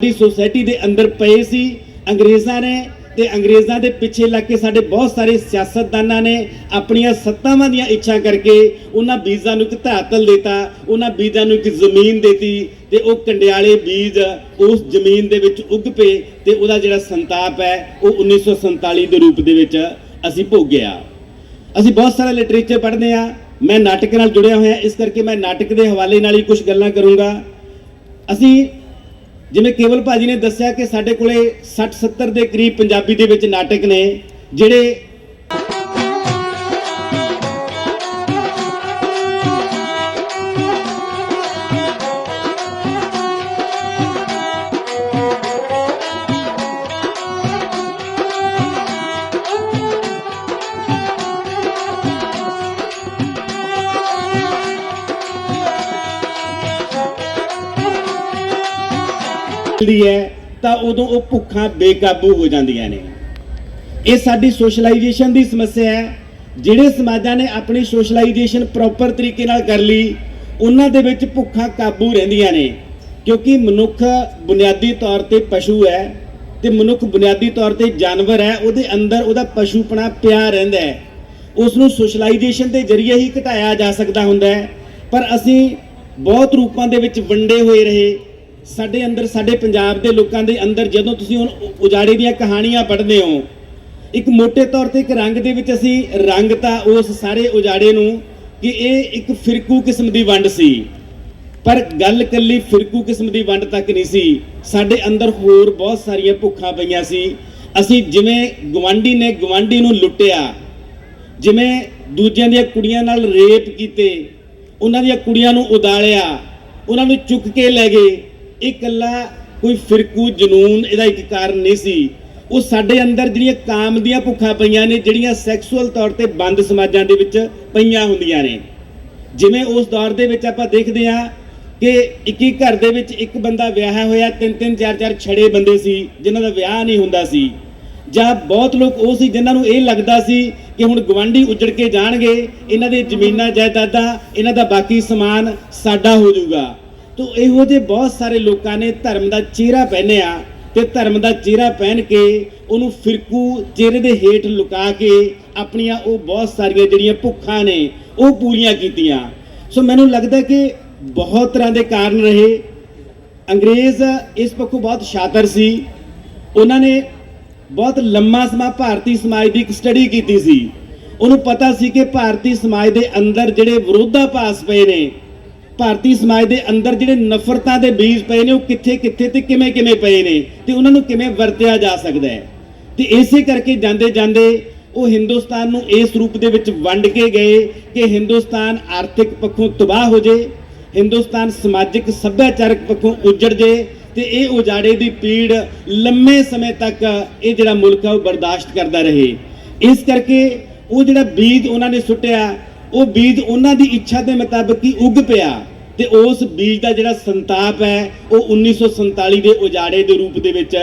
ਸਾਡੀ ਸੋਸਾਇਟੀ ਦੇ ਅੰਦਰ ਪਏ ਸੀ, ਅੰਗਰੇਜ਼ਾਂ ਨੇ ਤੇ ਅੰਗਰੇਜ਼ਾਂ ਦੇ ਪਿੱਛੇ ਲੱਗ ਕੇ ਸਾਡੇ ਬਹੁਤ ਸਾਰੇ ਸਿਆਸਤਦਾਨਾਂ ਨੇ ਆਪਣੀਆਂ ਸੱਤਾਵਾਂ ਦੀਆਂ ਇੱਛਾ ਕਰਕੇ ਉਹਨਾਂ ਬੀਜਾਂ ਨੂੰ ਇੱਕ ਧਾਤਲ ਦਿੱਤਾ, ਉਹਨਾਂ ਬੀਜਾਂ ਨੂੰ ਇੱਕ ਜ਼ਮੀਨ ਦਿੱਤੀ ਤੇ ਉਹ ਕੰਡਿਆਲੇ ਬੀਜ ਉਸ ਜ਼ਮੀਨ ਦੇ ਵਿੱਚ ਉੱਗ ਪਏ ਤੇ ਉਹਦਾ ਜਿਹੜਾ ਸੰਤਾਪ ਹੈ, ਉਹ 1947 ਦੇ ਰੂਪ ਦੇ ਵਿੱਚ ਅਸੀਂ ਭੋਗਿਆ। ਅਸੀਂ ਬਹੁਤ ਸਾਰਾ ਲਿਟਰੇਚਰ ਪੜ੍ਹਦੇ ਆ ਮੈਂ ਨਾਟਕ ਨਾਲ ਜੁੜਿਆ ਹੋਇਆ, ਇਸ ਕਰਕੇ ਮੈਂ ਨਾਟਕ ਦੇ ਹਵਾਲੇ ਨਾਲ ਹੀ ਕੁਝ ਗੱਲਾਂ ਕਰੂੰਗਾ। ਅਸੀਂ ਜਿਵੇਂ ਕੇਵਲ ਭਾਜੀ ਨੇ ਦੱਸਿਆ ਕਿ ਸਾਡੇ ਕੋਲੇ 60 70 ਦੇ ਕਰੀਬ ਪੰਜਾਬੀ ਦੇ ਵਿੱਚ ਨਾਟਕ ਨੇ, ਜਿਹੜੇ ਹੁੰਦੀ ਹੈ, ਤਾਂ ਉਦੋਂ ਉਹ ਭੁੱਖਾਂ ਬੇਕਾਬੂ ਹੋ ਜਾਂਦੀਆਂ ਨੇ। ਇਹ ਸਾਡੀ ਸੋਸ਼ਲਾਈਜੇਸ਼ਨ ਦੀ ਸਮੱਸਿਆ ਹੈ। ਜਿਹੜੇ ਸਮਾਜਾਂ ਨੇ ਆਪਣੀ ਸੋਸ਼ਲਾਈਜੇਸ਼ਨ ਪ੍ਰੋਪਰ ਤਰੀਕੇ ਨਾਲ ਕਰ ਲਈ, ਉਹਨਾਂ ਦੇ ਵਿੱਚ ਭੁੱਖਾਂ ਕਾਬੂ ਰਹਿੰਦੀਆਂ ਨੇ। ਕਿਉਂਕਿ ਮਨੁੱਖ ਬੁਨਿਆਦੀ ਤੌਰ ਤੇ ਪਸ਼ੂ ਹੈ ਤੇ ਮਨੁੱਖ ਬੁਨਿਆਦੀ ਤੌਰ ਤੇ ਜਾਨਵਰ ਹੈ, ਉਹਦੇ ਅੰਦਰ ਉਹਦਾ ਪਸ਼ੂਪਣਾ ਪਿਆ ਰਹਿੰਦਾ ਹੈ। ਉਸ ਨੂੰ ਸੋਸ਼ਲਾਈਜੇਸ਼ਨ ਦੇ ਜ਼ਰੀਏ ਹੀ ਘਟਾਇਆ ਜਾ ਸਕਦਾ ਹੁੰਦਾ ਹੈ। ਪਰ ਅਸੀਂ ਬਹੁਤ ਰੂਪਾਂ ਦੇ ਵਿੱਚ ਵੰਡੇ ਹੋਏ ਰਹੇ। ਸਾਡੇ ਅੰਦਰ, ਸਾਡੇ ਪੰਜਾਬ ਦੇ ਲੋਕਾਂ ਦੇ ਅੰਦਰ ਜਦੋਂ ਤੁਸੀਂ ਹੁਣ ਉਜਾੜੇ ਦੀਆਂ ਕਹਾਣੀਆਂ ਪੜ੍ਹਦੇ ਹੋ, ਇੱਕ ਮੋٹے ਤੌਰ ਤੇ ਇੱਕ ਰੰਗ ਦੇ ਵਿੱਚ ਅਸੀਂ ਰੰਗਤਾ ਉਸ ਸਾਰੇ ਉਜਾੜੇ ਨੂੰ ਕਿ ਇਹ ਇੱਕ ਫਿਰਕੂ ਕਿਸਮ ਦੀ ਵੰਡ ਸੀ। ਪਰ ਗੱਲ ਕੱਲੀ ਫਿਰਕੂ ਕਿਸਮ ਦੀ ਵੰਡ ਤੱਕ ਨਹੀਂ ਸੀ। ਸਾਡੇ ਅੰਦਰ ਹੋਰ ਬਹੁਤ ਸਾਰੀਆਂ ਭੁੱਖਾਂ ਪਈਆਂ ਸੀ। ਅਸੀਂ ਜਿਵੇਂ ਗਵਾਂਢੀ ਨੇ ਗਵਾਂਢੀ ਨੂੰ ਲੁੱਟਿਆ, ਜਿਵੇਂ ਦੂਜਿਆਂ ਦੀਆਂ ਕੁੜੀਆਂ ਨਾਲ ਰੇਪ ਕੀਤੇ, ਉਹਨਾਂ ਦੀਆਂ ਕੁੜੀਆਂ ਨੂੰ ਉਦਾਲਿਆ, ਉਹਨਾਂ ਨੂੰ ਚੁੱਕ ਕੇ ਲੈ ਗਏ ਇਹ ਇਕੱਲਾ ਕੋਈ ਫਿਰਕੂ ਜਨੂਨ ਇਹਦਾ ਇੱਕ ਕਾਰਨ ਨਹੀਂ ਸੀ। ਉਹ ਸਾਡੇ ਅੰਦਰ ਜਿਹੜੀਆਂ ਕਾਮ ਦੀਆਂ ਭੁੱਖਾਂ ਪਈਆਂ ਨੇ, ਜਿਹੜੀਆਂ ਸੈਕਸੁਅਲ ਤੌਰ ਤੇ ਬੰਦ ਸਮਾਜਾਂ ਦੇ ਵਿੱਚ ਪਈਆਂ ਹੁੰਦੀਆਂ ਨੇ। ਜਿਵੇਂ ਉਸ ਦੌਰ ਦੇ ਵਿੱਚ ਆਪਾਂ ਦੇਖਦੇ ਹਾਂ ਕਿ ਇੱਕ ਹੀ ਘਰ ਦੇ ਵਿੱਚ ਇੱਕ ਬੰਦਾ ਵਿਆਹਿਆ ਹੋਇਆ, ਤਿੰਨ ਤਿੰਨ, ਚਾਰ ਚਾਰ ਛੜੇ ਬੰਦੇ ਸੀ, ਜਿਨ੍ਹਾਂ ਦਾ ਵਿਆਹ ਨਹੀਂ ਹੁੰਦਾ ਸੀ। ਜਾਂ ਬਹੁਤ ਲੋਕ ਉਹ ਸੀ ਜਿਨ੍ਹਾਂ ਨੂੰ ਇਹ ਲੱਗਦਾ ਸੀ ਕਿ ਹੁਣ ਗਵਾਂਢੀ ਉੱਜੜ ਕੇ ਜਾਣਗੇ, ਇਹਨਾਂ ਦੇ ਜ਼ਮੀਨਾਂ ਜਾਇਦਾਦਾਂ, ਇਹਨਾਂ ਦਾ ਬਾਕੀ ਸਮਾਨ ਸਾਡਾ ਹੋ ਜਾਊਗਾ। ਤੋ ਇਹੋ ਜਿਹੇ ਬਹੁਤ ਸਾਰੇ ਲੋਕਾਂ ਨੇ ਧਰਮ ਦਾ ਚਿਹਰਾ ਪਹਿਨਿਆ ਤੇ ਧਰਮ ਦਾ ਚਿਹਰਾ ਪਹਿਨ ਕੇ ਉਹਨੂੰ ਫਿਰਕੂ, ਚਿਹਰੇ ਦੇ ਹੇਠ ਲੁਕਾ ਕੇ ਆਪਣੀਆਂ ਉਹ ਬਹੁਤ ਸਾਰੀਆਂ ਜਿਹੜੀਆਂ ਭੁੱਖਾਂ ਨੇ, ਉਹ ਪੂਰੀਆਂ ਕੀਤੀਆਂ। ਸੋ ਮੈਨੂੰ ਲੱਗਦਾ ਕਿ ਬਹੁਤ ਤਰ੍ਹਾਂ ਦੇ ਕਾਰਨ ਰਹੇ। ਅੰਗਰੇਜ਼ ਇਸ ਪੱਖੋਂ ਬਹੁਤ ਸ਼ਾਤਰ ਸੀ। ਉਹਨਾਂ ਨੇ ਬਹੁਤ ਲੰਮਾ ਸਮਾਂ ਭਾਰਤੀ ਸਮਾਜ ਦੀ ਇੱਕ ਸਟੱਡੀ ਕੀਤੀ ਸੀ। ਉਹਨੂੰ ਪਤਾ ਸੀ ਕਿ ਭਾਰਤੀ ਸਮਾਜ ਦੇ ਅੰਦਰ ਜਿਹੜੇ ਵਿਰੋਧਾਭਾਸ ਪਏ ਨੇ ਭਾਰਤੀ ਸਮਾਜ ਦੇ ਅੰਦਰ ਜਿਹੜੇ ਨਫ਼ਰਤਾਂ ਦੇ ਬੀਜ ਪਏ ਨੇ, ਉਹ ਕਿੱਥੇ ਕਿੱਥੇ ਤੇ ਕਿਵੇਂ ਕਿਵੇਂ ਪਏ ਨੇ ਤੇ ਉਹਨਾਂ ਨੂੰ ਕਿਵੇਂ ਵਰਤਿਆ ਜਾ ਸਕਦਾ ਹੈ? ਤੇ ਇਸੇ ਕਰਕੇ ਜਾਂਦੇ ਜਾਂਦੇ ਉਹ ਹਿੰਦੁਸਤਾਨ ਨੂੰ ਇਸ ਰੂਪ ਦੇ ਵਿੱਚ ਵੰਡ ਕੇ ਗਏ ਕਿ ਹਿੰਦੁਸਤਾਨ ਆਰਥਿਕ ਪੱਖੋਂ ਤਬਾਹ ਹੋ ਜੇ, ਹਿੰਦੁਸਤਾਨ ਸਮਾਜਿਕ ਸੱਭਿਆਚਾਰਕ ਪੱਖੋਂ ਉਜੜ ਜੇ ਤੇ ਇਹ ਉਜਾੜੇ ਦੀ ਪੀੜ ਲੰਮੇ ਸਮੇਂ ਤੱਕ ਇਹ ਜਿਹੜਾ ਮੁਲਕ ਹੈ ਉਹ ਬਰਦਾਸ਼ਤ ਕਰਦਾ ਰਹੇ। ਇਸ ਕਰਕੇ ਉਹ ਜਿਹੜਾ ਬੀਜ ਉਹਨਾਂ ਨੇ ਸੁੱਟਿਆ ਉਹ ਬੀਜ ਉਹਨਾਂ ਦੀ ਇੱਛਾ ਦੇ ਮੁਤਾਬਕ ਹੀ ਉੱਗ ਪਿਆ ਤੇ ਉਸ ਬੀਜ ਦਾ ਜਿਹੜਾ ਸੰਤਾਪ ਹੈ, ਉਹ 1947 ਦੇ ਉਜਾੜੇ ਦੇ ਰੂਪ ਦੇ ਵਿੱਚ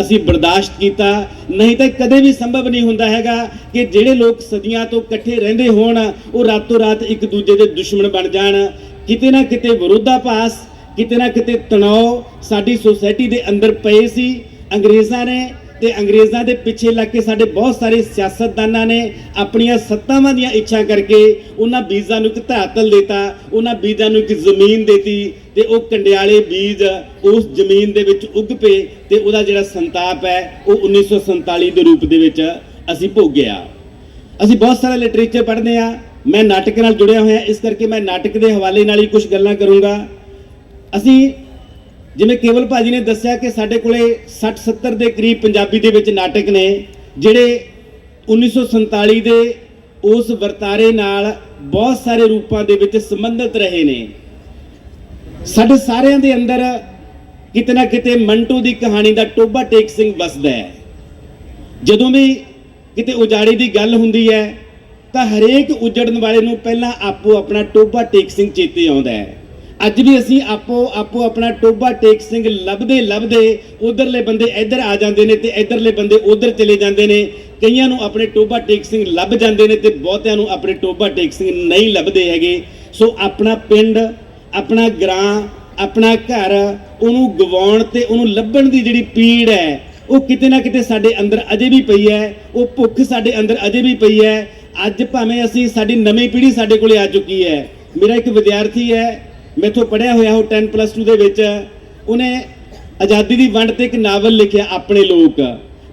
ਅਸੀਂ ਬਰਦਾਸ਼ਤ ਕੀਤਾ। ਨਹੀਂ ਤਾਂ ਕਦੇ ਵੀ ਸੰਭਵ ਨਹੀਂ ਹੁੰਦਾ ਹੈਗਾ ਕਿ ਜਿਹੜੇ ਲੋਕ ਸਦੀਆਂ ਤੋਂ ਇਕੱਠੇ ਰਹਿੰਦੇ ਹੋਣ, ਉਹ ਰਾਤੋਂ ਰਾਤ ਇੱਕ ਦੂਜੇ ਦੇ ਦੁਸ਼ਮਣ ਬਣ ਜਾਣ। ਕਿਤੇ ਨਾ ਕਿਤੇ ਵਿਰੋਧਾਭਾਸ, ਕਿਤੇ ਨਾ ਕਿਤੇ ਤਣਾਅ ਸਾਡੀ ਸੋਸਾਇਟੀ ਦੇ ਅੰਦਰ ਪਏ ਸੀ। ਅੰਗਰੇਜ਼ਾਂ ਨੇ ਤੇ ਅੰਗਰੇਜ਼ਾਂ ਦੇ ਪਿੱਛੇ ਲੱਗ ਕੇ ਸਾਡੇ ਬਹੁਤ ਸਾਰੇ ਸਿਆਸਤਦਾਨਾਂ ਨੇ ਆਪਣੀਆਂ ਸੱਤਾਵਾਂ ਦੀਆਂ ਇੱਛਾ ਕਰਕੇ ਉਹਨਾਂ ਬੀਜਾਂ ਨੂੰ ਇੱਕ ਧਾਤਲ ਦਿੱਤਾ, ਉਹਨਾਂ ਬੀਜਾਂ ਨੂੰ ਇੱਕ ਜ਼ਮੀਨ ਦਿੱਤੀ ਤੇ ਉਹ ਕੰਡਿਆਲੇ ਬੀਜ ਉਸ ਜ਼ਮੀਨ ਦੇ ਵਿੱਚ ਉੱਗ ਪਏ ਤੇ ਉਹਦਾ ਜਿਹੜਾ ਸੰਤਾਪ ਹੈ ਉਹ 1947 ਦੇ ਰੂਪ ਦੇ ਵਿੱਚ ਅਸੀਂ ਭੋਗਿਆ। ਅਸੀਂ ਬਹੁਤ ਸਾਰਾ ਲਿਟਰੇਚਰ ਪੜ੍ਹਦੇ ਆ ਮੈਂ ਨਾਟਕ ਨਾਲ ਜੁੜਿਆ ਹੋਇਆ, ਇਸ ਕਰਕੇ ਮੈਂ ਨਾਟਕ ਦੇ ਹਵਾਲੇ ਨਾਲ ਹੀ ਕੁਝ ਗੱਲਾਂ ਕਰੂੰਗਾ। ਅਸੀਂ ਜਿਵੇਂ ਕੇਵਲ ਭਾਜੀ ਨੇ ਦੱਸਿਆ ਕਿ ਸਾਡੇ ਕੋਲੇ 60 70 ਦੇ ਕਰੀਬ ਪੰਜਾਬੀ ਦੇ ਵਿੱਚ ਨਾਟਕ ਨੇ, ਜਿਹੜੇ 1947 ਦੇ ਉਸ ਵਰਤਾਰੇ ਨਾਲ ਬਹੁਤ ਸਾਰੇ ਰੂਪਾਂ ਦੇ ਵਿੱਚ ਸੰਬੰਧਿਤ ਰਹੇ ਨੇ। ਸਾਡੇ ਸਾਰਿਆਂ ਦੇ ਅੰਦਰ ਕਿਤੇ ਨਾ ਕਿਤੇ ਮੰਟੂ ਦੀ ਕਹਾਣੀ ਦਾ ਟੋਬਾ ਟੇਕ ਸਿੰਘ ਵਸਦਾ ਹੈ। ਜਦੋਂ ਵੀ ਕਿਤੇ ਉਜਾੜੀ ਦੀ ਗੱਲ ਹੁੰਦੀ ਹੈ, ਤਾਂ ਹਰੇਕ ਉਜੜਨ ਵਾਲੇ ਨੂੰ ਪਹਿਲਾਂ ਆਪੋ ਆਪਣਾ ਟੋਬਾ ਟੇਕ ਸਿੰਘ ਚੇਤੇ ਆਉਂਦਾ ਹੈ। ਅੱਜ ਵੀ ਅਸੀਂ ਆਪੋ ਆਪੋ ਆਪਣਾ ਟੋਬਾ ਟੇਕ ਸਿੰਘ ਲੱਭਦੇ ਲੱਭਦੇ ਉਧਰਲੇ ਬੰਦੇ ਇੱਧਰ ਆ ਜਾਂਦੇ ਨੇ ਤੇ ਇੱਧਰਲੇ ਬੰਦੇ ਉਧਰ ਚਲੇ ਜਾਂਦੇ ਨੇ। ਕਈਆਂ ਨੂੰ ਆਪਣੇ ਟੋਬਾ ਟੇਕ ਸਿੰਘ ਲੱਭ ਜਾਂਦੇ ਨੇ ਤੇ ਬਹੁਤਿਆਂ ਨੂੰ ਆਪਣੇ ਟੋਬਾ ਟੇਕ ਸਿੰਘ ਨਹੀਂ ਲੱਭਦੇ ਹੈਗੇ। ਸੋ ਆਪਣਾ ਪਿੰਡ, ਆਪਣਾ ਗ੍ਰਾਂ ਆਪਣਾ ਘਰ, ਉਹਨੂੰ ਗਵਾਉਣ ਤੇ ਉਹਨੂੰ ਲੱਭਣ ਦੀ ਜਿਹੜੀ ਪੀੜ ਹੈ, ਉਹ ਕਿਤੇ ਨਾ ਕਿਤੇ ਸਾਡੇ ਅੰਦਰ ਅਜੇ ਵੀ ਪਈ ਹੈ। ਉਹ ਭੁੱਖ ਸਾਡੇ ਅੰਦਰ ਅਜੇ ਵੀ ਪਈ ਹੈ। ਅੱਜ ਭਾਵੇਂ ਅਸੀਂ ਸਾਡੀ ਨਵੀਂ ਪੀੜ੍ਹੀ ਸਾਡੇ ਕੋਲੇ ਆ ਚੁੱਕੀ ਹੈ। ਮੇਰਾ ਇੱਕ ਵਿਦਿਆਰਥੀ ਹੈ ਮੈਥੋਂ ਪੜਿਆ ਹੋਇਆ ਉਹ 10 ਪਲੱਸ 2 ਦੇ ਵਿੱਚ ਉਹਨੇ ਆਜ਼ਾਦੀ ਦੀ ਵੰਡ ਤੇ ਇੱਕ ਨਾਵਲ ਲਿਖਿਆ, ਆਪਣੇ ਲੋਕ।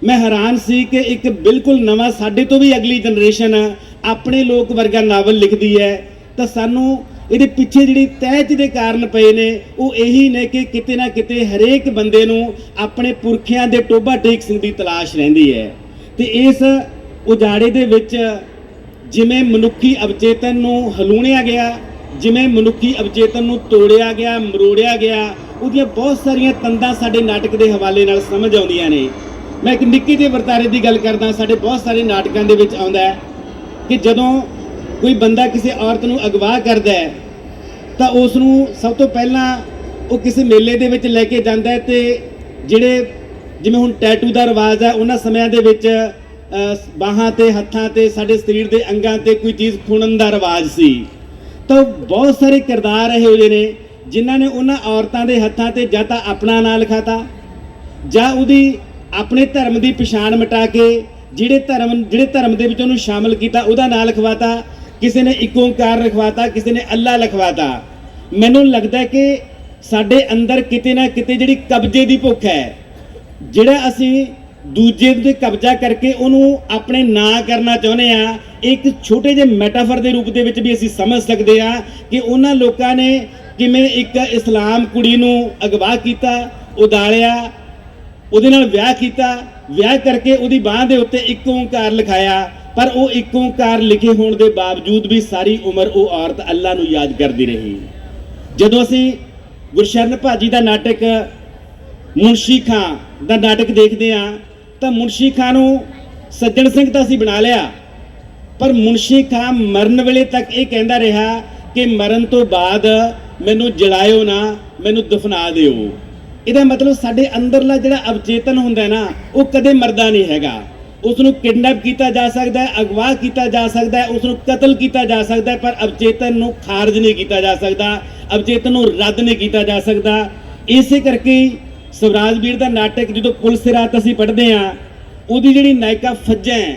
ਮੈਂ ਹੈਰਾਨ ਸੀ ਕਿ ਇੱਕ ਬਿਲਕੁਲ ਨਵਾਂ ਸਾਡੇ ਤੋਂ ਵੀ ਅਗਲੀ ਜਨਰੇਸ਼ਨ ਆਪਣੇ ਲੋਕ ਵਰਗਾ ਨਾਵਲ ਲਿਖਦੀ ਹੈ। ਤਾਂ ਸਾਨੂੰ ਇਹਦੇ ਪਿੱਛੇ ਜਿਹੜੀ ਤਹਿਜ ਦੇ ਕਾਰਨ ਪਏ ਨੇ, ਉਹ ਇਹੀ ਨੇ ਕਿ ਕਿਤੇ ਨਾ ਕਿਤੇ ਹਰੇਕ ਬੰਦੇ ਨੂੰ ਆਪਣੇ ਪੁਰਖਿਆਂ ਦੇ ਟੋਭਾ ਟੇਕ ਸਿੰਘ ਦੀ ਤਲਾਸ਼ ਰਹਿੰਦੀ ਹੈ। ਤੇ ਇਸ ਉਜਾੜੇ ਦੇ ਵਿੱਚ ਜਿਵੇਂ ਮਨੁੱਖੀ ਅਵਚੇਤਨ ਨੂੰ ਹਲੂਣਿਆ ਗਿਆ ਜਿਵੇਂ ਮਨੁੱਖੀ ਅਵਚੇਤਨ ਨੂੰ ਤੋੜਿਆ ਗਿਆ, ਮਰੋੜਿਆ ਗਿਆ, ਉਹਦੀਆਂ ਬਹੁਤ ਸਾਰੀਆਂ ਤੰਦਾਂ ਸਾਡੇ ਨਾਟਕ ਦੇ ਹਵਾਲੇ ਨਾਲ ਸਮਝ ਆਉਂਦੀਆਂ ਨੇ। ਮੈਂ ਇੱਕ ਨਿੱਕੀ ਜਿਹੀ ਵਰਤਾਰੇ ਦੀ ਗੱਲ ਕਰਦਾ, ਸਾਡੇ ਬਹੁਤ ਸਾਰੇ ਨਾਟਕਾਂ ਦੇ ਵਿੱਚ ਆਉਂਦਾ ਹੈ ਕਿ ਜਦੋਂ ਕੋਈ ਬੰਦਾ ਕਿਸੇ ਔਰਤ ਨੂੰ ਅਗਵਾ ਕਰਦਾ ਹੈ, ਤਾਂ ਉਸ ਨੂੰ ਸਭ ਤੋਂ ਪਹਿਲਾਂ ਉਹ ਕਿਸੇ ਮੇਲੇ ਦੇ ਵਿੱਚ ਲੈ ਕੇ ਜਾਂਦਾ ਹੈ ਤੇ ਜਿਹੜੇ ਜਿਵੇਂ ਹੁਣ ਟੈਟੂ ਦਾ ਰਿਵਾਜ ਹੈ, ਉਹਨਾਂ ਸਮਿਆਂ ਦੇ ਵਿੱਚ ਬਾਹਾਂ ਤੇ, ਹੱਥਾਂ ਤੇ, ਸਾਡੇ ਸਰੀਰ ਦੇ ਅੰਗਾਂ ਤੇ ਕੋਈ ਚੀਜ਼ ਖੁਣਨ ਦਾ ਰਿਵਾਜ ਸੀ। ਤਾਂ ਬਹੁਤ ਸਾਰੇ ਕਿਰਦਾਰ ਇਹੋ ਜਿਹੇ ਨੇ ਜਿਨ੍ਹਾਂ ਨੇ ਉਹਨਾਂ ਔਰਤਾਂ ਦੇ ਹੱਥਾਂ ਤੇ ਜਾਂ ਤਾਂ ਆਪਣਾ ਨਾਂ ਲਿਖਾਤਾ ਜਾਂ ਉਹਦੀ ਆਪਣੇ ਧਰਮ ਦੀ ਪਛਾਣ ਮਿਟਾ ਕੇ ਜਿਹੜੇ ਧਰਮ ਜਿਹੜੇ ਧਰਮ ਦੇ ਵਿੱਚ ਉਹਨੂੰ ਸ਼ਾਮਲ ਕੀਤਾ, ਉਹਦਾ ਨਾਂ ਲਿਖਵਾਤਾ, ਕਿਸੇ ਨੇ ਇੱਕ ਓੰਕਾਰ ਲਿਖਵਾਤਾ, ਕਿਸੇ ਨੇ ਅੱਲਾ ਲਿਖਵਾਤਾ। ਮੈਨੂੰ ਲੱਗਦਾ ਕਿ ਸਾਡੇ ਅੰਦਰ ਕਿਤੇ ਨਾ ਕਿਤੇ ਜਿਹੜੀ ਕਬਜ਼ੇ ਦੀ ਭੁੱਖ ਹੈ, ਜਿਹੜਾ ਅਸੀਂ ਦੂਜੇ ਦੇ ਕਬਜ਼ਾ ਕਰਕੇ ਉਹਨੂੰ ਆਪਣੇ ਨਾਂ ਕਰਨਾ ਚਾਹੁੰਦੇ ਆ। ਇੱਕ ਛੋਟੇ ਜਿਹੇ ਮੈਟਾਫਰ ਦੇ ਰੂਪ ਦੇ ਵਿੱਚ ਵੀ ਅਸੀਂ ਸਮਝ ਸਕਦੇ ਆ ਕਿ ਉਹਨਾਂ ਲੋਕਾਂ ਨੇ ਕਿਵੇਂ ਇੱਕ ਇਸਲਾਮ ਕੁੜੀ ਨੂੰ ਅਗਵਾ ਕੀਤਾ ਉਦਾਲਿਆ ਉਹਦੇ ਨਾਲ ਵਿਆਹ ਕੀਤਾ, ਵਿਆਹ ਕਰਕੇ ਉਹਦੀ ਬਾਹ ਦੇ ਉੱਤੇ ਇੱਕ ਓੰਕਾਰ ਲਿਖਾਇਆ, ਪਰ ਉਹ ਇੱਕ ਓੰਕਾਰ ਲਿਖੇ ਹੋਣ ਦੇ ਬਾਵਜੂਦ ਵੀ ਸਾਰੀ ਉਮਰ ਉਹ ਔਰਤ ਅੱਲਾ ਨੂੰ ਯਾਦ ਕਰਦੀ ਰਹੀ। ਜਦੋਂ ਅਸੀਂ ਗੁਰਸ਼ਰਨ ਭਾਜੀ ਦਾ ਨਾਟਕ ਮੁਨਸ਼ੀ ਖਾਂ ਦਾ ਨਾਟਕ ਦੇਖਦੇ ਆ ਤਾਂ ਮੁਨਸ਼ੀ ਖਾਂ ਨੂੰ ਸੱਜਣ ਸਿੰਘ ਤਾਂ ਅਸੀਂ ਬਣਾ ਲਿਆ। ਪਰ ਮੁਨਸ਼ੀ ਖਾਂ ਮਰਨ ਵੇਲੇ ਤੱਕ ਇਹ ਕਹਿੰਦਾ ਰਿਹਾ ਕਿ ਮਰਨ ਤੋਂ ਬਾਅਦ ਮੈਨੂੰ ਜਲਾਇਓ ਨਾ, ਮੈਨੂੰ ਦਫਨਾ ਦਿਓ। ਇਹਦਾ ਮਤਲਬ ਸਾਡੇ ਅੰਦਰਲਾ ਜਿਹੜਾ ਅਵਚੇਤਨ ਹੁੰਦਾ ਹੈ ਨਾ, ਉਹ ਕਦੇ ਮਰਦਾ ਨਹੀਂ ਹੈਗਾ। ਉਸ ਨੂੰ ਕਿਡਨੈਪ ਕੀਤਾ ਜਾ ਸਕਦਾ ਹੈ, ਅਗਵਾ ਕੀਤਾ ਜਾ ਸਕਦਾ ਹੈ ਉਸ ਨੂੰ ਕਤਲ ਕੀਤਾ ਜਾ ਸਕਦਾ ਹੈ, ਪਰ ਅਵਚੇਤਨ ਨੂੰ ਖਾਰਜ ਨਹੀਂ ਕੀਤਾ ਜਾ ਸਕਦਾ, ਅਵਚੇਤਨ ਨੂੰ ਰੱਦ ਨਹੀਂ ਕੀਤਾ ਜਾ ਸਕਦਾ। ਇਸੇ ਕਰਕੇ ਸਵਰਾਜ ਵੀਰ ਦਾ ਨਾਟਕ ਜਦੋਂ ਪੁਲਿਸ ਰਾਤ ਅਸੀਂ ਪੜ੍ਹਦੇ ਆ ਉਹਦੀ ਜਿਹੜੀ ਨਾਇਕਾ ਫੱਜਾ ਹੈ,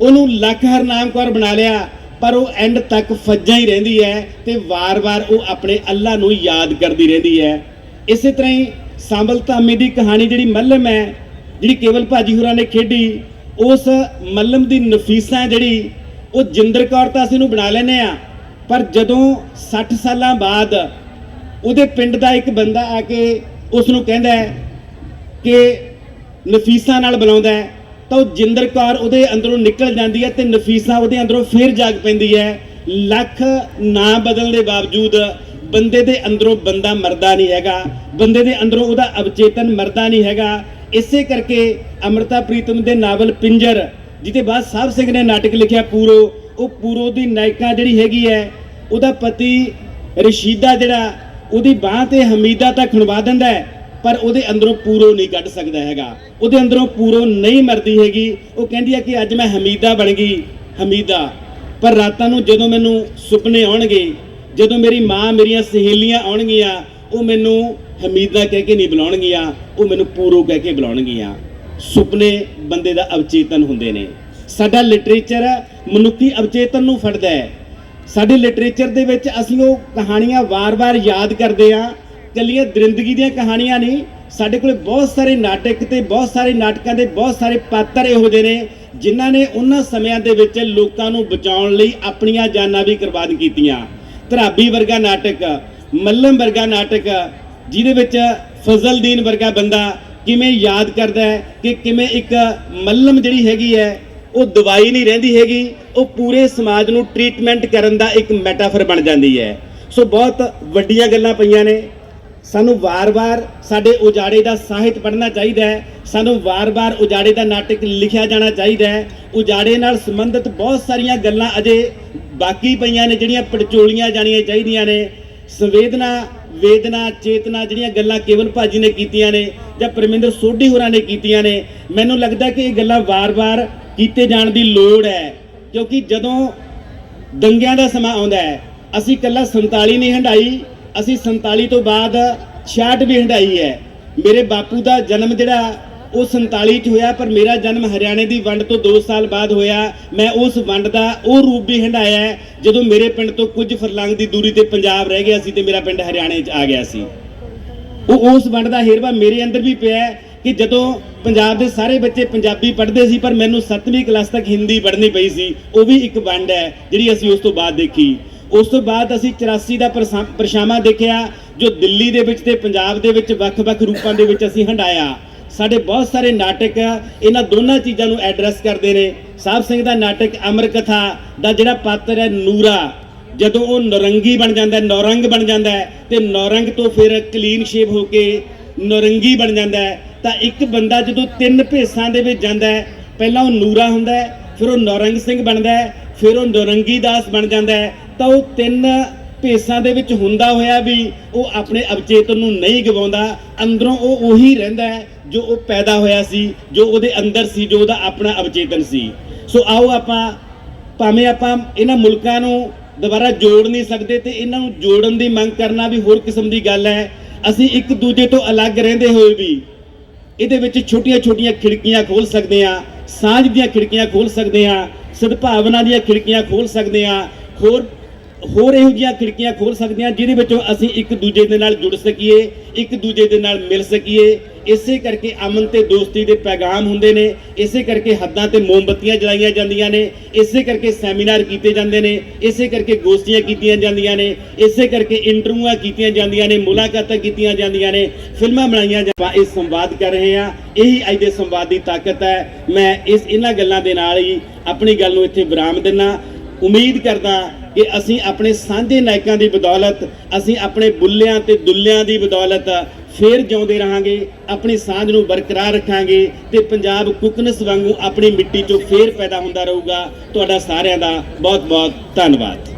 ਉਹਨੂੰ ਲੱਖ ਹਰਨਾਮ ਕੌਰ ਬਣਾ ਲਿਆ, ਪਰ ਉਹ ਐਂਡ ਤੱਕ ਫੱਜਾ ਹੀ ਰਹਿੰਦੀ ਹੈ ਤੇ ਵਾਰ-ਵਾਰ ਉਹ ਆਪਣੇ ਅੱਲਾ ਨੂੰ ਯਾਦ ਕਰਦੀ ਰਹਿੰਦੀ ਹੈ। ਇਸੇ ਤਰ੍ਹਾਂ ਹੀ ਸਾਂਬਲ ਧਾਮੀ ਦੀ ਕਹਾਣੀ ਜਿਹੜੀ ਮੱਲਮ ਹੈ, ਜਿਹੜੀ ਕੇਵਲ ਭਾਜੀ ਹੋਰਾਂ ਨੇ ਖੇਡੀ, ਉਸ ਮੱਲਮ ਦੀ ਨਫੀਸਾ ਜਿਹੜੀ, ਉਹ ਜਿੰਦਰ ਕੌਰ ਤਾਂ ਅਸੀਂ ਨੂੰ ਬਣਾ ਲੈਨੇ ਆ ਪਰ ਜਦੋਂ 60 ਸਾਲਾਂ ਬਾਅਦ ਉਹਦੇ ਪਿੰਡ ਦਾ ਇੱਕ ਬੰਦਾ ਆ ਕੇ ਉਸ ਨੂੰ ਕਹਿੰਦਾ ਹੈ ਕਿ ਨਫੀਸਾ ਨਾਲ ਬੁਲਾਉਂਦਾ ਹੈ, ਤਾਂ ਉਹ ਜਿੰਦਰ ਕੌਰ ਉਹਦੇ ਅੰਦਰੋਂ ਨਿਕਲ ਜਾਂਦੀ ਹੈ ਤੇ ਨਫੀਸਾ ਉਹਦੇ ਅੰਦਰੋਂ ਫੇਰ ਜਾਗ ਪੈਂਦੀ ਹੈ। ਲੱਖ ਨਾਂ ਬਦਲਣ ਦੇ ਬਾਵਜੂਦ ਬੰਦੇ ਦੇ ਅੰਦਰੋਂ ਬੰਦਾ ਮਰਦਾ ਨਹੀਂ ਹੈਗਾ, ਬੰਦੇ ਦੇ ਅੰਦਰੋਂ ਉਹਦਾ ਅਵਚੇਤਨ ਮਰਦਾ ਨਹੀਂ ਹੈਗਾ। ਇਸੇ ਕਰਕੇ ਅਮਰਤਾ ਪ੍ਰੀਤਮ ਦੇ ਨਾਵਲ ਪਿੰਜਰ ਜਿਹਦੇ ਬਾਅਦ ਸਾਹਿਬ ਸਿੰਘ ਨੇ ਨਾਟਕ ਲਿਖਿਆ ਪੂਰੋ, ਉਹ ਪੂਰੋ ਦੀ ਨਾਇਕਾ ਜਿਹੜੀ ਹੈਗੀ ਹੈ, ਉਹਦਾ ਪਤੀ ਰਸ਼ੀਦਾ ਜਿਹੜਾ ਉਹਦੀ ਬਾਹ ਤੇ ਹਮੀਦਾ ਤਾਂ ਖਣਵਾ ਦਿੰਦਾ ਹੈ, ਪਰ ਉਹਦੇ ਅੰਦਰੋਂ ਪੂਰੋ ਨਹੀਂ ਕੱਢ ਸਕਦਾ ਹੈਗਾ। ਉਹਦੇ ਅੰਦਰੋਂ ਪੂਰੋ ਨਹੀਂ ਮਰਦੀ ਹੈਗੀ। ਉਹ ਕਹਿੰਦੀ ਹੈ ਕਿ ਅੱਜ ਮੈਂ ਹਮੀਦਾ ਬਣ ਗਈ, ਹਮੀਦਾ। ਪਰ ਰਾਤਾਂ ਨੂੰ ਜਦੋਂ ਮੈਨੂੰ ਸੁਪਨੇ ਆਉਣਗੇ, ਜਦੋਂ ਮੇਰੀ ਮਾਂ ਮੇਰੀਆਂ ਸਹੇਲੀਆਂ ਆਉਣਗੀਆਂ, ਉਹ ਮੈਨੂੰ ਹਮੀਦਾ ਕਹਿ ਕੇ ਨਹੀਂ ਬੁਲਾਉਣਗੀਆਂ, ਉਹ ਮੈਨੂੰ ਪੂਰੋ ਕਹਿ ਕੇ ਬੁਲਾਉਣਗੀਆਂ। ਸੁਪਨੇ ਬੰਦੇ ਦਾ ਅਵਚੇਤਨ ਹੁੰਦੇ ਨੇ। ਸਾਡਾ ਲਿਟਰੇਚਰ ਮਨੁੱਖੀ ਅਵਚੇਤਨ ਨੂੰ ਫੜਦਾ ਹੈ। ਸਾਡੇ ਲਿਟਰੇਚਰ ਦੇ ਵਿੱਚ ਅਸੀਂ ਉਹ ਕਹਾਣੀਆਂ ਵਾਰ-ਵਾਰ ਯਾਦ ਕਰਦੇ ਆ ਕੱਲੀਆਂ ਦਰਿੰਦਗੀ ਦੀਆਂ ਕਹਾਣੀਆਂ ਨਹੀਂ, ਸਾਡੇ ਕੋਲ ਬਹੁਤ ਸਾਰੇ ਨਾਟਕ ਤੇ ਬਹੁਤ ਸਾਰੇ ਨਾਟਕਾਂ ਦੇ ਬਹੁਤ ਸਾਰੇ ਪਾਤਰ ਇਹੋ ਜਿਹੇ ਨੇ, ਜਿਨ੍ਹਾਂ ਨੇ ਉਹਨਾਂ ਸਮਿਆਂ ਦੇ ਵਿੱਚ ਲੋਕਾਂ ਨੂੰ ਬਚਾਉਣ ਲਈ ਆਪਣੀਆਂ ਜਾਨਾਂ ਵੀ ਕੁਰਬਾਨ ਕੀਤੀਆਂ। ਧਰਾਬੀ ਵਰਗਾ ਨਾਟਕ, ਮੱਲਮ ਵਰਗਾ ਨਾਟਕ, ਜਿਹਦੇ ਵਿੱਚ ਫਜ਼ਲਦੀਨ ਵਰਗਾ ਬੰਦਾ ਕਿਵੇਂ ਯਾਦ ਕਰਦਾ ਹੈ ਕਿ ਕਿਵੇਂ ਇੱਕ ਮੱਲਮ ਜਿਹੜੀ ਹੈਗੀ ਹੈ ਉਹ ਦਵਾਈ ਨਹੀਂ ਰਹਿੰਦੀ ਹੈਗੀ, ਉਹ ਪੂਰੇ ਸਮਾਜ ਨੂੰ ਟ੍ਰੀਟਮੈਂਟ ਕਰਨ ਦਾ ਇੱਕ ਮੈਟਾਫਰ ਬਣ ਜਾਂਦੀ ਹੈ। ਸੋ ਬਹੁਤ ਵੱਡੀਆਂ ਗੱਲਾਂ ਪਈਆਂ ਨੇ। ਸਾਨੂੰ ਵਾਰ-ਵਾਰ ਸਾਡੇ ਉਜਾੜੇ ਦਾ ਸਾਹਿਤ ਪੜ੍ਹਨਾ ਚਾਹੀਦਾ ਹੈ। ਸਾਨੂੰ ਵਾਰ-ਵਾਰ ਉਜਾੜੇ ਦਾ ਨਾਟਕ ਲਿਖਿਆ ਜਾਣਾ ਚਾਹੀਦਾ ਹੈ। ਉਜਾੜੇ ਨਾਲ ਸੰਬੰਧਿਤ ਬਹੁਤ ਸਾਰੀਆਂ ਗੱਲਾਂ ਅਜੇ ਬਾਕੀ ਪਈਆਂ ਨੇ, ਜਿਹੜੀਆਂ ਪੜਚੋਲੀਆਂ ਜਾਣੀਆਂ ਚਾਹੀਦੀਆਂ ਨੇ। ਸੰਵੇਦਨਾ, ਵੇਦਨਾ, ਚੇਤਨਾ ਜਿਹੜੀਆਂ ਗੱਲਾਂ ਕੇਵਲ ਭਾਜੀ ਨੇ ਕੀਤੀਆਂ ਨੇ ਜਾਂ ਪਰਮਿੰਦਰ ਸੋਢੀ ਹੋਰਾਂ ਨੇ ਕੀਤੀਆਂ ਨੇ, ਮੈਨੂੰ ਲੱਗਦਾ ਕਿ ਇਹ ਗੱਲਾਂ ਵਾਰ-ਵਾਰ ਕੀਤੇ ਜਾਣ ਦੀ ਲੋੜ ਹੈ, ਕਿਉਂਕਿ ਜਦੋਂ ਦੰਗਿਆਂ ਦਾ ਸਮਾਂ ਆਉਂਦਾ ਹੈ, ਅਸੀਂ ਕੱਲਾ 47 ਨਹੀਂ ਹੰਡਾਈ ਅਸੀਂ 47 ਤੋਂ ਬਾਅਦ 66 ਵੀ ਹੰਡਾਈ ਹੈ। ਮੇਰੇ ਬਾਪੂ ਦਾ ਜਨਮ ਜਿਹੜਾ, ਉਹ 47 ਚ ਹੋਇਆ, ਪਰ ਮੇਰਾ ਜਨਮ ਹਰਿਆਣੇ ਦੀ ਵੰਡ ਤੋਂ 2 ਸਾਲ ਬਾਅਦ ਹੋਇਆ। ਮੈਂ ਉਸ ਵੰਡ ਦਾ ਉਹ ਰੂਪ ਵੀ ਹੰਡਾਇਆ ਜਦੋਂ ਮੇਰੇ ਪਿੰਡ ਤੋਂ ਕੁਝ ਫਰਲੰਗ ਦੀ ਦੂਰੀ ਤੇ ਪੰਜਾਬ ਰਹਿ ਗਿਆ ਸੀ ਤੇ ਮੇਰਾ ਪਿੰਡ ਹਰਿਆਣੇ ਚ ਆ ਗਿਆ ਸੀ। ਉਹ ਉਸ ਵੰਡ ਦਾ ਹੇਰਵਾ ਮੇਰੇ ਅੰਦਰ ਵੀ ਪਿਆ ਕਿ ਜਦੋਂ ਪੰਜਾਬ ਦੇ ਸਾਰੇ ਬੱਚੇ ਪੰਜਾਬੀ ਪੜ੍ਹਦੇ ਸੀ, ਪਰ ਮੈਨੂੰ 7ਵੀਂ ਕਲਾਸ ਤੱਕ ਹਿੰਦੀ ਪੜ੍ਹਨੀ ਪਈ ਸੀ, ਉਹ ਵੀ ਇੱਕ ਵੰਡ ਹੈ, ਜਿਹੜੀ ਅਸੀਂ ਉਸ ਤੋਂ ਬਾਅਦ ਦੇਖੀ। ਉਸ ਤੋਂ ਬਾਅਦ ਅਸੀਂ 84 ਦਾ ਪਰਸਾ- ਪਰਛਾਵਾਂ ਦੇਖਿਆ, ਜੋ ਦਿੱਲੀ ਦੇ ਵਿੱਚ ਤੇ ਪੰਜਾਬ ਦੇ ਵਿੱਚ ਵੱਖ-ਵੱਖ ਰੂਪਾਂ ਦੇ ਵਿੱਚ ਅਸੀਂ ਹੰਡਾਇਆ ਸਾਡੇ ਬਹੁਤ ਸਾਰੇ ਨਾਟਕ, ਇਹਨਾਂ ਦੋਨਾਂ ਚੀਜ਼ਾਂ ਨੂੰ ਐਡਰੈਸ ਕਰਦੇ ਨੇ। ਸਾਹਿਬ ਸਿੰਘ ਦਾ ਨਾਟਕ ਅਮਰ ਕਥਾ ਦਾ ਜਿਹੜਾ ਪਾਤਰ ਹੈ ਨੂਰਾ, ਜਦੋਂ ਉਹ ਨੌਰੰਗੀ ਬਣ ਜਾਂਦਾ ਹੈ, ਨੌਰੰਗ ਬਣ ਜਾਂਦਾ ਹੈ, ਤੇ ਨੌਰੰਗ ਤੋਂ ਫਿਰ ਕਲੀਨ ਸ਼ੇਪ ਹੋ ਕੇ ਨੌਰੰਗੀ ਬਣ ਜਾਂਦਾ ਹੈ। ਤਾਂ ਇੱਕ ਬੰਦਾ ਜਦੋਂ ਤਿੰਨ ਭੇਸਾਂ ਦੇ ਵਿੱਚ ਜਾਂਦਾ ਹੈ, ਪਹਿਲਾਂ ਉਹ ਨੂਰਾ ਹੁੰਦਾ ਹੈ, ਫਿਰ ਉਹ ਨੌਰੰਗ ਸਿੰਘ ਬਣਦਾ ਹੈ, ਫਿਰ ਉਹ ਨੌਰੰਗੀ ਦਾਸ ਬਣ ਜਾਂਦਾ ਹੈ। ਤਾਂ ਉਹ ਤਿੰਨ ਭੇਸਾਂ ਦੇ ਵਿੱਚ ਹੁੰਦਾ ਹੋਇਆ ਵੀ ਉਹ ਆਪਣੇ ਅਵਚੇਤਨ ਨੂੰ ਨਹੀਂ ਗਵਾਉਂਦਾ। ਅੰਦਰੋਂ ਉਹ ਉਹੀ ਰਹਿੰਦਾ ਹੈ ਜੋ ਉਹ ਪੈਦਾ ਹੋਇਆ ਸੀ, ਜੋ ਉਹਦੇ ਅੰਦਰ ਸੀ, ਜੋ ਉਹਦਾ ਆਪਣਾ ਅਵਚੇਤਨ ਸੀ। ਸੋ ਆਓ ਆਪਾਂ, ਭਾਵੇਂ ਆਪਾਂ ਇਹਨਾਂ ਮੁਲਕਾਂ ਨੂੰ ਦੁਬਾਰਾ ਜੋੜ ਨਹੀਂ ਸਕਦੇ ਤੇ ਇਹਨਾਂ ਨੂੰ ਜੋੜਨ ਦੀ ਮੰਗ ਕਰਨਾ ਵੀ ਹੋਰ ਕਿਸਮ ਦੀ ਗੱਲ ਹੈ। ਅਸੀਂ ਇੱਕ ਦੂਜੇ ਤੋਂ ਅਲੱਗ ਰਹਿੰਦੇ ਹੋਏ ਵੀ ਇਹਦੇ ਵਿੱਚ ਛੋਟੀਆਂ-ਛੋਟੀਆਂ ਖਿੜਕੀਆਂ ਖੋਲ ਸਕਦੇ ਆ ਸਾਂਝ ਦੀਆਂ ਖਿੜਕੀਆਂ ਖੋਲ ਸਕਦੇ ਆ ਸਦਭਾਵਨਾ ਦੀਆਂ ਖਿੜਕੀਆਂ ਖੋਲ ਸਕਦੇ ਆ ਹੋਰ ਹੋਰ ਇਹੋ ਜਿਹੀਆਂ ਖਿੜਕੀਆਂ ਖੋਲ ਸਕਦੇ ਆ ਜਿਹਦੇ ਵਿੱਚੋਂ ਅਸੀਂ ਇੱਕ ਦੂਜੇ ਦੇ ਨਾਲ ਜੁੜ ਸਕੀਏ, ਇੱਕ ਦੂਜੇ ਦੇ ਨਾਲ ਮਿਲ ਸਕੀਏ। ਇਸੇ ਕਰਕੇ ਅਮਨ ਤੇ ਦੋਸਤੀ ਦੇ ਪੈਗਾਮ ਹੁੰਦੇ ਨੇ, ਇਸੇ ਕਰਕੇ ਹੱਦਾਂ ਤੇ ਮੋਮਬੱਤੀਆਂ ਜਲਾਈਆਂ ਜਾਂਦੀਆਂ ਨੇ, ਇਸੇ ਕਰਕੇ ਸੈਮੀਨਾਰ ਕੀਤੇ ਜਾਂਦੇ ਨੇ, ਇਸੇ ਕਰਕੇ ਗੋਸ਼ਟੀਆਂ ਕੀਤੀਆਂ ਜਾਂਦੀਆਂ ਨੇ, ਇਸੇ ਕਰਕੇ ਇੰਟਰਵਿਊਆਂ ਕੀਤੀਆਂ ਜਾਂਦੀਆਂ ਨੇ, ਮੁਲਾਕਾਤਾਂ ਕੀਤੀਆਂ ਜਾਂਦੀਆਂ ਨੇ, ਫਿਲਮਾਂ ਬਣਾਈਆਂ ਜਾਂ ਇਹ ਸੰਵਾਦ ਕਰ ਰਹੇ ਆ ਇਹੀ ਅੱਜ ਦੇ ਸੰਵਾਦ ਦੀ ਤਾਕਤ ਹੈ। ਮੈਂ ਇਸ ਇਹਨਾਂ ਗੱਲਾਂ ਦੇ ਨਾਲ ਹੀ ਆਪਣੀ ਗੱਲ ਨੂੰ ਇੱਥੇ ਵਿਰਾਮ ਦਿੰਨਾ ਉਮੀਦ ਕਰਦਾ ਕਿ ਅਸੀਂ ਆਪਣੇ ਸਾਂਝੇ ਨਾਇਕਾਂ ਦੀ ਬਦੌਲਤ, ਅਸੀਂ ਆਪਣੇ ਬੁੱਲਿਆਂ ਤੇ ਦੁੱਲਿਆਂ ਦੀ ਬਦੌਲਤ ਫੇਰ ਜਿਉਂਦੇ ਰਹਾਂਗੇ, ਆਪਣੀ ਸਾਂਝ ਨੂੰ ਬਰਕਰਾਰ ਰੱਖਾਂਗੇ ਤੇ ਪੰਜਾਬ ਕੁਕਨਸ ਵਾਂਗੂ ਆਪਣੀ ਮਿੱਟੀ ਚੋਂ ਫੇਰ ਪੈਦਾ ਹੁੰਦਾ ਰਹੂਗਾ। ਤੁਹਾਡਾ ਸਾਰਿਆਂ ਦਾ ਬਹੁਤ ਬਹੁਤ ਧੰਨਵਾਦ।